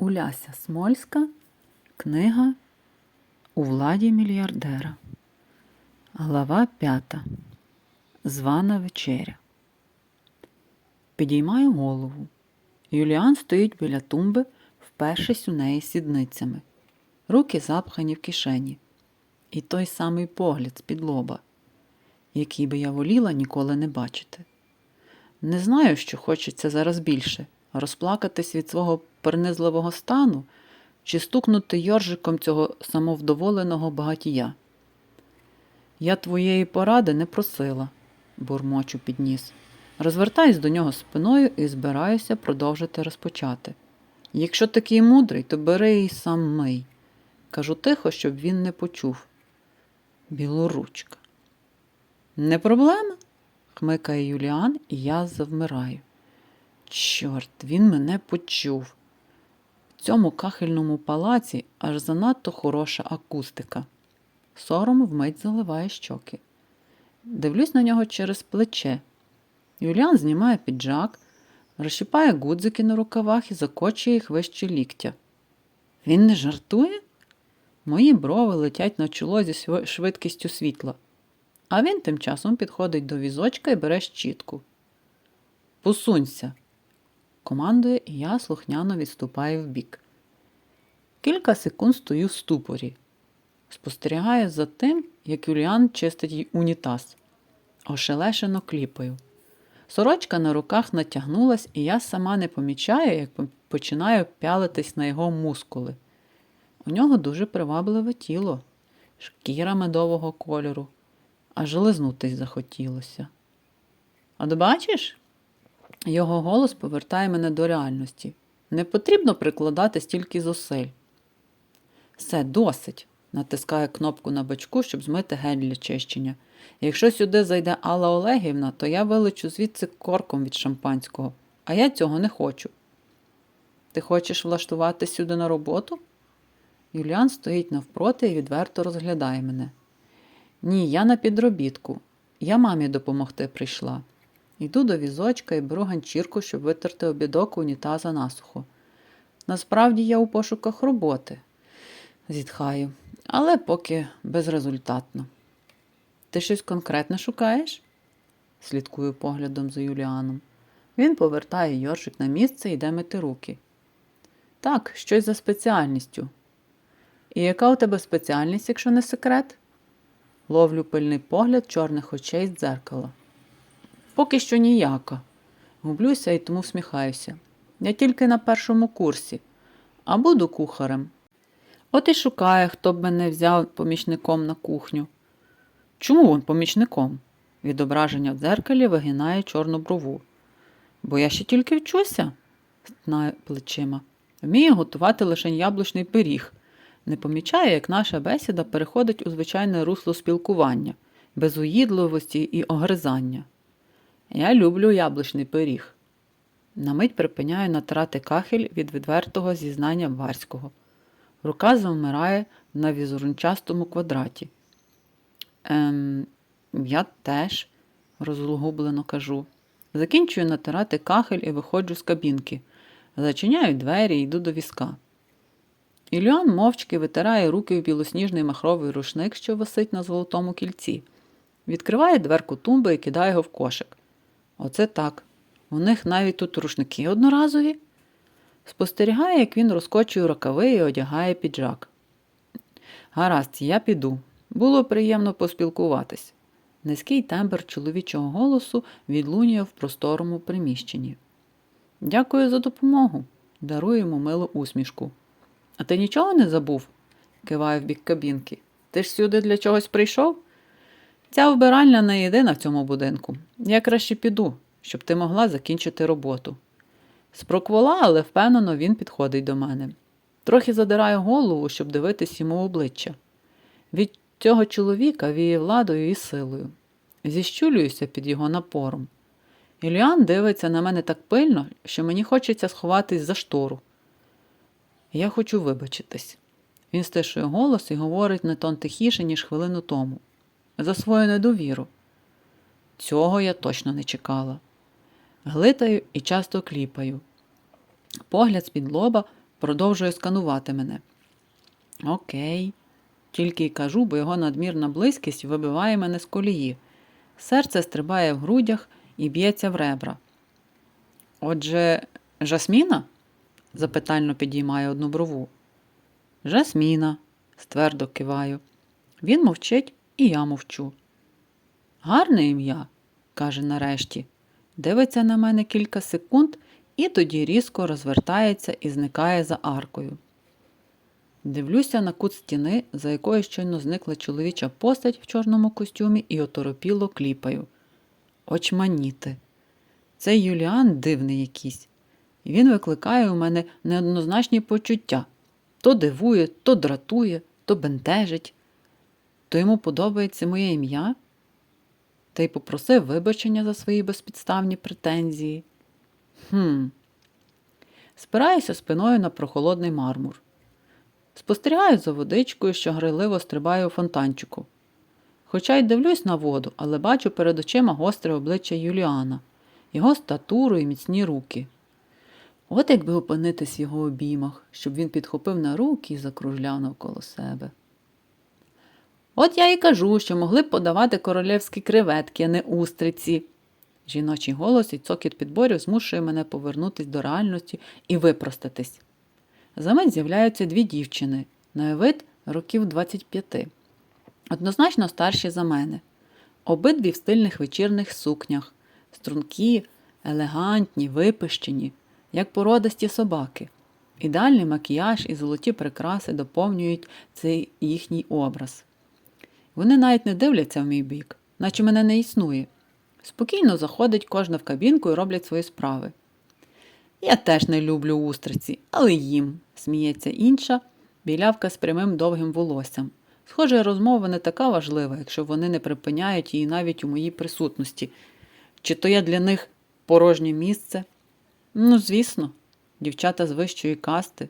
Уляся Смольська, книга У владі мільярдера. Глава п'ята. Звана вечеря. Підіймаю голову. Юліан стоїть біля тумби, впершись у неї сідницями. Руки запхані в кишені. І той самий погляд з-під лоба, який би я воліла ніколи не бачити. Не знаю, що хочеться зараз більше розплакатись від свого пернизливого стану чи стукнути йоржиком цього самовдоволеного багатія. Я твоєї поради не просила, бурмочу підніс. Розвертаюсь до нього спиною і збираюся продовжити розпочати. Якщо такий мудрий, то бери і сам мий. Кажу тихо, щоб він не почув. Білоручка. Не проблема, хмикає Юліан, і я завмираю. Чорт, він мене почув. В цьому кахельному палаці аж занадто хороша акустика. Сором вмить заливає щоки. Дивлюсь на нього через плече. Юліан знімає піджак, розщіпає гудзики на рукавах і закочує їх вище ліктя. Він не жартує? Мої брови летять на чоло зі швидкістю світла. А він тим часом підходить до візочка і бере щітку. Посунься, командує, і я слухняно відступаю вбік. Кілька секунд стою в ступорі. Спостерігаю за тим, як Юліан чистить їй унітаз. Ошелешено кліпаю. Сорочка на руках натягнулась, і я сама не помічаю, як починаю пялитись на його мускули. У нього дуже привабливе тіло, шкіра медового кольору, аж лизнутись захотілося. От бачиш? Його голос повертає мене до реальності. Не потрібно прикладати стільки зусиль. Все, досить. Натискає кнопку на бачку, щоб змити гель для чищення. Якщо сюди зайде Алла Олегівна, то я вилечу звідси корком від шампанського, а я цього не хочу. Ти хочеш влаштувати сюди на роботу? Юліан стоїть навпроти і відверто розглядає мене. Ні, я на підробітку. Я мамі допомогти прийшла. Йду до візочка і беру ганчірку, щоб витерти обідок унітаза насухо. Насправді я у пошуках роботи, зітхаю, але поки безрезультатно. Ти щось конкретне шукаєш? слідкую поглядом за Юліаном. Він повертає Йоршик на місце і йде мити руки. Так, щось за спеціальністю. І яка у тебе спеціальність, якщо не секрет? Ловлю пильний погляд чорних очей з дзеркала. Поки що ніяка. Гублюся і тому всміхаюся. Я тільки на першому курсі, а буду кухарем. От і шукає, хто б мене взяв помічником на кухню. Чому він помічником? Відображення в дзеркалі вигинає чорну брову. Бо я ще тільки вчуся, знає плечима. Вмію готувати лише яблучний пиріг. Не помічає, як наша бесіда переходить у звичайне русло спілкування, без уїдливості і огризання. Я люблю яблучний пиріг. На мить припиняю натирати кахель від відвертого зізнання Варського. Рука завмирає на візерунчастому квадраті. Ем, я теж, розгублено кажу. Закінчую натирати кахель і виходжу з кабінки. Зачиняю двері і йду до візка. Ілюан мовчки витирає руки в білосніжний махровий рушник, що висить на золотому кільці. Відкриває дверку тумби і кидає його в кошик. Оце так. У них навіть тут рушники одноразові. Спостерігає, як він розкочує рукави і одягає піджак. Гаразд, я піду. Було приємно поспілкуватись. Низький тембр чоловічого голосу відлунює в просторому приміщенні. Дякую за допомогу. Дарую йому милу усмішку. А ти нічого не забув? киває в бік кабінки. Ти ж сюди для чогось прийшов? Ця вбиральня не єдина в цьому будинку. Я краще піду, щоб ти могла закінчити роботу. Спроквола, але впевнено, він підходить до мене. Трохи задираю голову, щоб дивитись йому в обличчя. Від цього чоловіка віє владою і силою. Зіщулююся під його напором. Іліан дивиться на мене так пильно, що мені хочеться сховатись за штору. Я хочу вибачитись. Він стишує голос і говорить не тон тихіше, ніж хвилину тому. За свою недовіру. Цього я точно не чекала. Глитаю і часто кліпаю. Погляд з-під лоба продовжує сканувати мене. Окей. Тільки й кажу, бо його надмірна близькість вибиває мене з колії. Серце стрибає в грудях і б'ється в ребра. Отже, Жасміна? запитально підіймає одну брову. Жасміна, ствердо киваю. Він мовчить, і я мовчу. Гарне ім'я, каже нарешті. Дивиться на мене кілька секунд і тоді різко розвертається і зникає за аркою. Дивлюся на кут стіни, за якою щойно зникла чоловіча постать в чорному костюмі і оторопіло кліпаю. Очманіти. Цей Юліан дивний якийсь. Він викликає у мене неоднозначні почуття то дивує, то дратує, то бентежить. То йому подобається моє ім'я, та й попросив вибачення за свої безпідставні претензії. Хм. Спираюся спиною на прохолодний мармур. Спостерігаю за водичкою, що грайливо стрибає у фонтанчику. Хоча й дивлюсь на воду, але бачу перед очима гостре обличчя Юліана, його статуру і міцні руки. От якби опинитись в його обіймах, щоб він підхопив на руки і закружляв навколо себе. От я і кажу, що могли б подавати королівські креветки, а не устриці. Жіночий голос і цокіт підборів змушує мене повернутись до реальності і випростатись. За мить з'являються дві дівчини, на вид років 25. Однозначно старші за мене. Обидві в стильних вечірних сукнях, стрункі, елегантні, випищені, як породисті собаки. Ідеальний макіяж і золоті прикраси доповнюють цей їхній образ. Вони навіть не дивляться в мій бік, наче мене не існує. Спокійно заходить кожна в кабінку і роблять свої справи. Я теж не люблю устриці, але їм, сміється інша, білявка з прямим довгим волоссям. Схоже, розмова не така важлива, якщо вони не припиняють її навіть у моїй присутності. Чи то я для них порожнє місце? Ну, звісно, дівчата з вищої касти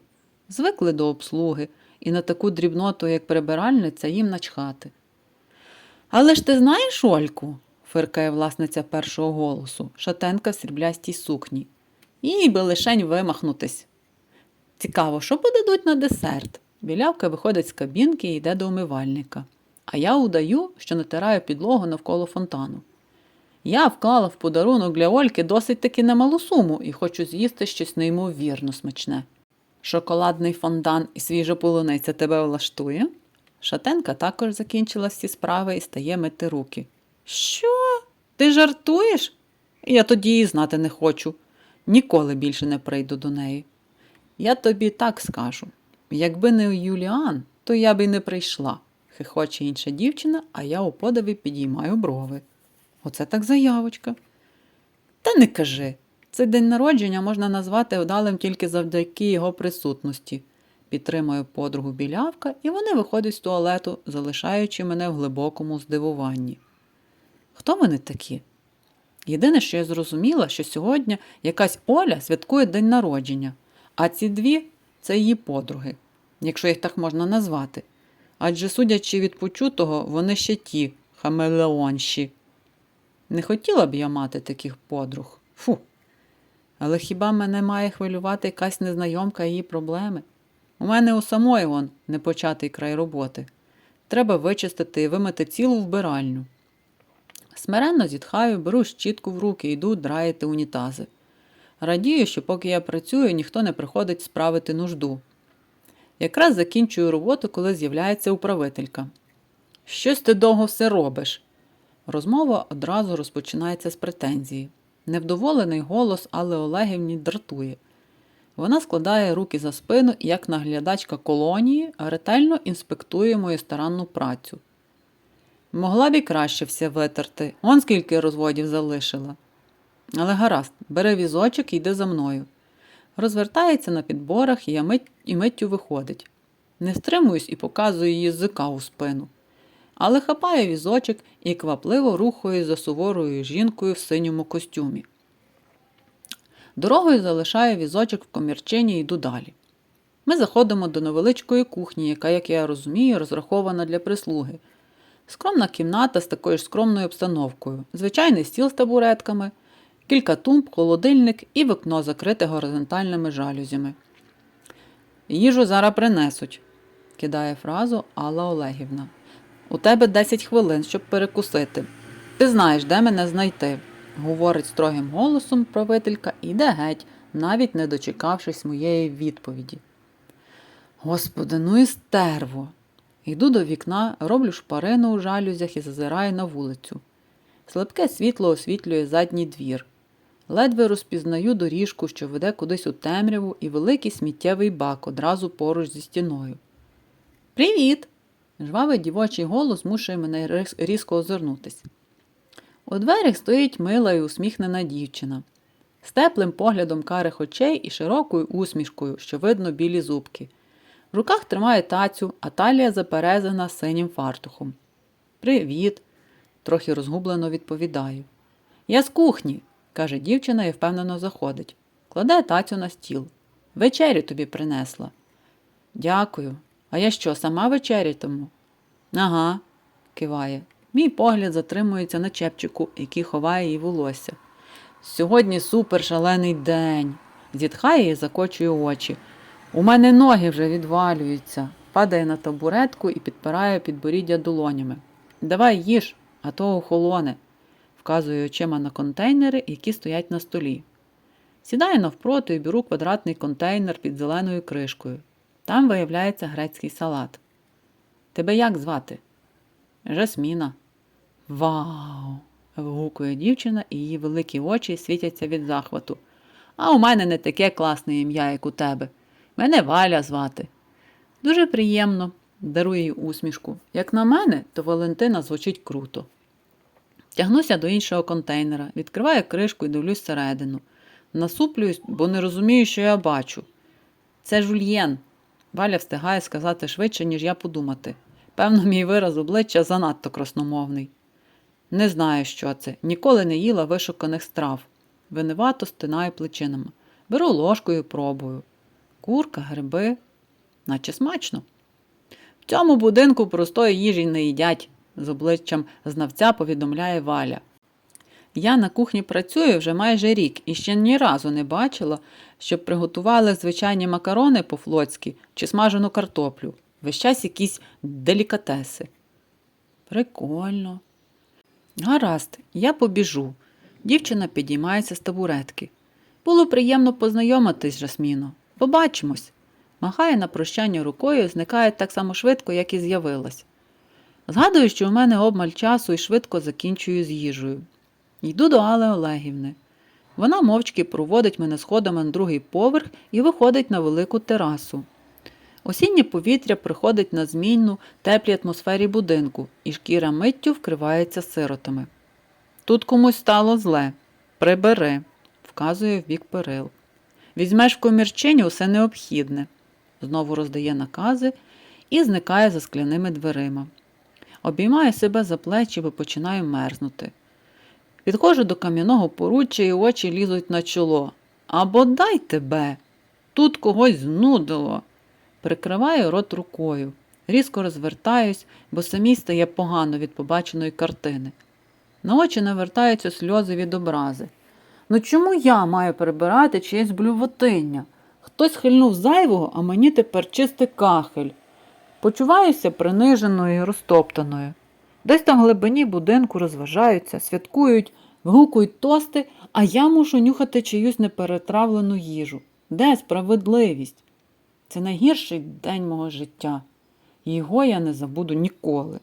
звикли до обслуги, і на таку дрібноту, як прибиральниця, їм начхати. Але ж ти знаєш Ольку? фиркає власниця першого голосу, шатенка в сріблястій сукні. Їй би лишень вимахнутись. Цікаво, що подадуть на десерт? Білявка виходить з кабінки і йде до умивальника. А я удаю, що натираю підлогу навколо фонтану. Я вклала в подарунок для Ольки досить таки немалу суму і хочу з'їсти щось неймовірно смачне. Шоколадний фондан і свіжа полуниця тебе влаштує? Шатенка також закінчила всі справи і стає мити руки. Що? Ти жартуєш? Я тоді її знати не хочу. Ніколи більше не прийду до неї. Я тобі так скажу. Якби не Юліан, то я б і не прийшла, хихоче інша дівчина, а я у подиві підіймаю брови. Оце так заявочка. Та не кажи. Цей день народження можна назвати вдалим тільки завдяки його присутності. Підтримує подругу білявка, і вони виходять з туалету, залишаючи мене в глибокому здивуванні. Хто вони такі? Єдине, що я зрозуміла, що сьогодні якась Оля святкує день народження, а ці дві це її подруги, якщо їх так можна назвати. Адже, судячи від почутого, вони ще ті хамелеонші. Не хотіла б я мати таких подруг. Фу. Але хіба мене має хвилювати якась незнайомка її проблеми? У мене у самої он непочатий край роботи. Треба вичистити і вимити цілу вбиральню. Смиренно зітхаю, беру щітку в руки і йду драїти унітази. Радію, що поки я працюю, ніхто не приходить справити нужду. Якраз закінчую роботу, коли з'являється управителька. Щось ти довго все робиш. Розмова одразу розпочинається з претензії. Невдоволений голос Але Олегівні дратує. Вона складає руки за спину і, як наглядачка колонії, ретельно інспектує мою старанну працю. Могла б і краще все витерти, он скільки розводів залишила. Але гаразд, бере візочок і йде за мною. Розвертається на підборах і, мить, і миттю виходить. Не стримуюсь і показую її язика у спину. Але хапає візочок і квапливо рухає за суворою жінкою в синьому костюмі. Дорогою залишаю візочок в комірчині і йду далі. Ми заходимо до невеличкої кухні, яка, як я розумію, розрахована для прислуги. Скромна кімната з такою ж скромною обстановкою, звичайний стіл з табуретками, кілька тумб, холодильник і вікно закрите горизонтальними жалюзями. Їжу зараз принесуть, кидає фразу Алла Олегівна. У тебе 10 хвилин, щоб перекусити. Ти знаєш, де мене знайти, говорить строгим голосом правителька і йде геть, навіть не дочекавшись моєї відповіді. Господи, ну і стерво. Йду до вікна, роблю шпарину у жалюзях і зазираю на вулицю. Слабке світло освітлює задній двір. Ледве розпізнаю доріжку, що веде кудись у темряву, і великий сміттєвий бак одразу поруч зі стіною. Привіт! Жвавий дівочий голос змушує мене різко озирнутись. У дверях стоїть мила і усміхнена дівчина з теплим поглядом карих очей і широкою усмішкою, що видно білі зубки. В руках тримає тацю, а талія заперезана синім фартухом. Привіт, трохи розгублено відповідаю. Я з кухні, каже дівчина і впевнено заходить. Кладе тацю на стіл. Вечерю тобі принесла. Дякую. А я що, сама вечерятиму? Ага, киває. Мій погляд затримується на чепчику, який ховає її волосся. Сьогодні супер шалений день. Зітхає і закочує очі. У мене ноги вже відвалюються. Падає на табуретку і підпирає підборіддя долонями. Давай їж, а то охолоне, вказує очима на контейнери, які стоять на столі. Сідаю навпроти і беру квадратний контейнер під зеленою кришкою. Там виявляється грецький салат. Тебе як звати? Жасміна. Вау! вигукує дівчина, і її великі очі світяться від захвату. А у мене не таке класне ім'я, як у тебе. Мене Валя звати. Дуже приємно, дарує їй усмішку. Як на мене, то Валентина звучить круто. Тягнуся до іншого контейнера, відкриваю кришку і дивлюсь всередину. Насуплююсь, бо не розумію, що я бачу. Це жульєн. Валя встигає сказати швидше, ніж я подумати. Певно, мій вираз обличчя занадто красномовний. Не знаю, що це. Ніколи не їла вишуканих страв. Винувато стинаю плечинами. Беру ложкою і пробую. Курка, гриби, наче смачно. В цьому будинку простої їжі не їдять, з обличчям знавця повідомляє Валя. Я на кухні працюю вже майже рік і ще ні разу не бачила, щоб приготували звичайні макарони по-флотськи чи смажену картоплю. Весь час якісь делікатеси. Прикольно. Гаразд, я побіжу. Дівчина підіймається з табуретки. Було приємно познайомитись, Жасміно. Побачимось. Махає на прощання рукою зникає так само швидко, як і з'явилась. Згадую, що у мене обмаль часу і швидко закінчую з їжею. Йду до Алли Олегівни. Вона мовчки проводить мене сходами на другий поверх і виходить на велику терасу. Осіннє повітря приходить на змінну теплій атмосфері будинку, і шкіра миттю вкривається сиротами. Тут комусь стало зле. Прибери, вказує в бік перил. Візьмеш в комірчині усе необхідне. Знову роздає накази і зникає за скляними дверима. Обіймаю себе за плечі, бо починаю мерзнути. Підходжу до кам'яного поруччя і очі лізуть на чоло. А бодай тебе! Тут когось знудило. Прикриваю рот рукою. Різко розвертаюсь, бо самій стає погано від побаченої картини. На очі навертаються сльози від образи. Ну чому я маю перебирати чиєсь блювотиння? Хтось хильнув зайвого, а мені тепер чистий кахель. Почуваюся приниженою і розтоптаною. Десь там в глибині будинку розважаються, святкують, вгукують тости, а я мушу нюхати чиюсь неперетравлену їжу. Де справедливість? Це найгірший день мого життя. Його я не забуду ніколи.